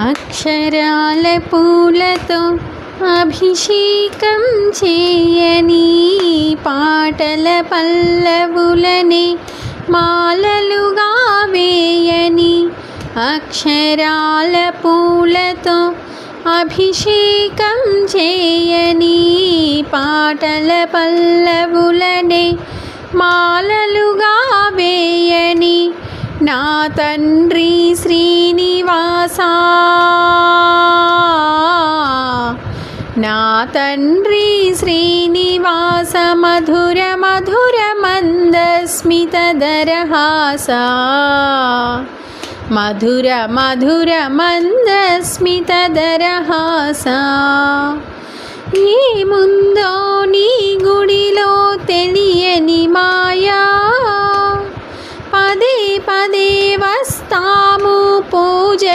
అక్షరాల పూలతో అభిషేకం చేయని పాటల పల్లవులని మాలలుగా వేయని అక్షరాల పూలతో అభిషేకం చేయని పాటల పల్లవులని మాలలుగా నా తండ్రి శ్రీనివాస. నా తండ్రి శ్రీనివాస మధుర మధుర మందస్మితదరహాస మధుర మధుర మందస్మితదరహాసా ఏముందో నీ గుడిలో తెలియని మాయా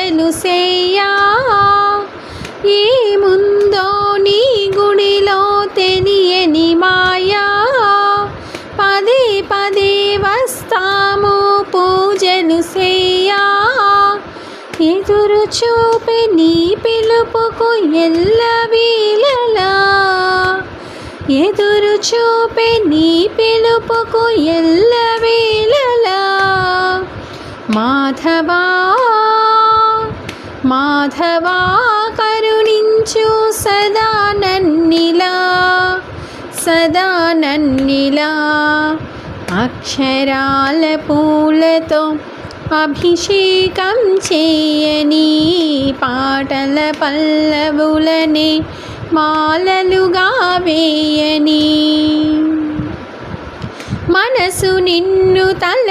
పూజలు సేయా. ఏముందో నీ గుడిలో తెలియని మాయా. పదే పదే వస్తాము పూజలు సేయా. ఎదురు చూపి నీ పిలుపుకు ఎల్ల వీలలా ఎదురు చూపే నీ పిలుపుకు ఎల్ల వేళలా. మాధవా మాధవా కరుణించు సదా నన్నిలా సదా నన్నిలా. అక్షరాల పూలతో అభిషేకం చేయని పాటల పల్లవులని మాలలుగా వేయని మనసు నిన్ను తల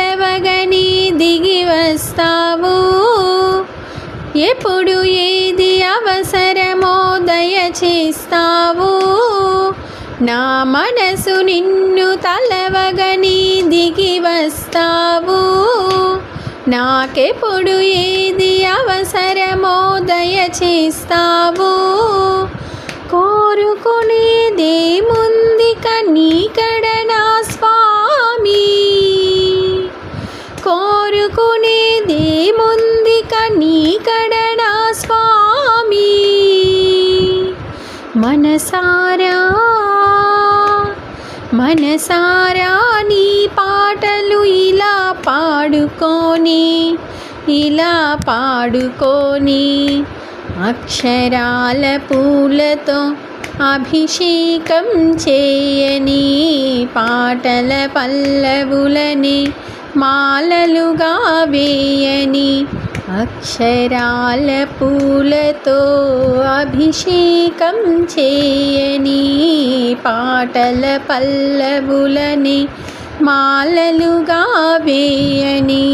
ఎప్పుడు ఏది అవసరమో దయచేస్తావు. నా మనసు నిన్ను తలవగని దిగి వస్తావు. నాకెప్పుడు ఏది అవసరమో దయచేస్తావు. కోరుకునేదేముంది కనీకడ నా స్వామి. కోరుకునేదేముంది కనీకడ స్వామి. మనసారా మనసారా నీ పాటలు ఇలా పాడుకొని ఇలా పాడుకొని అక్షరాల పూలతో అభిషేకం చేయని పాటల పల్లవులని మాలలుగా వేయని అక్షరాల పూలతో అభిషేకం చేయని పాటల పల్లవులని మాలలుగా వేయని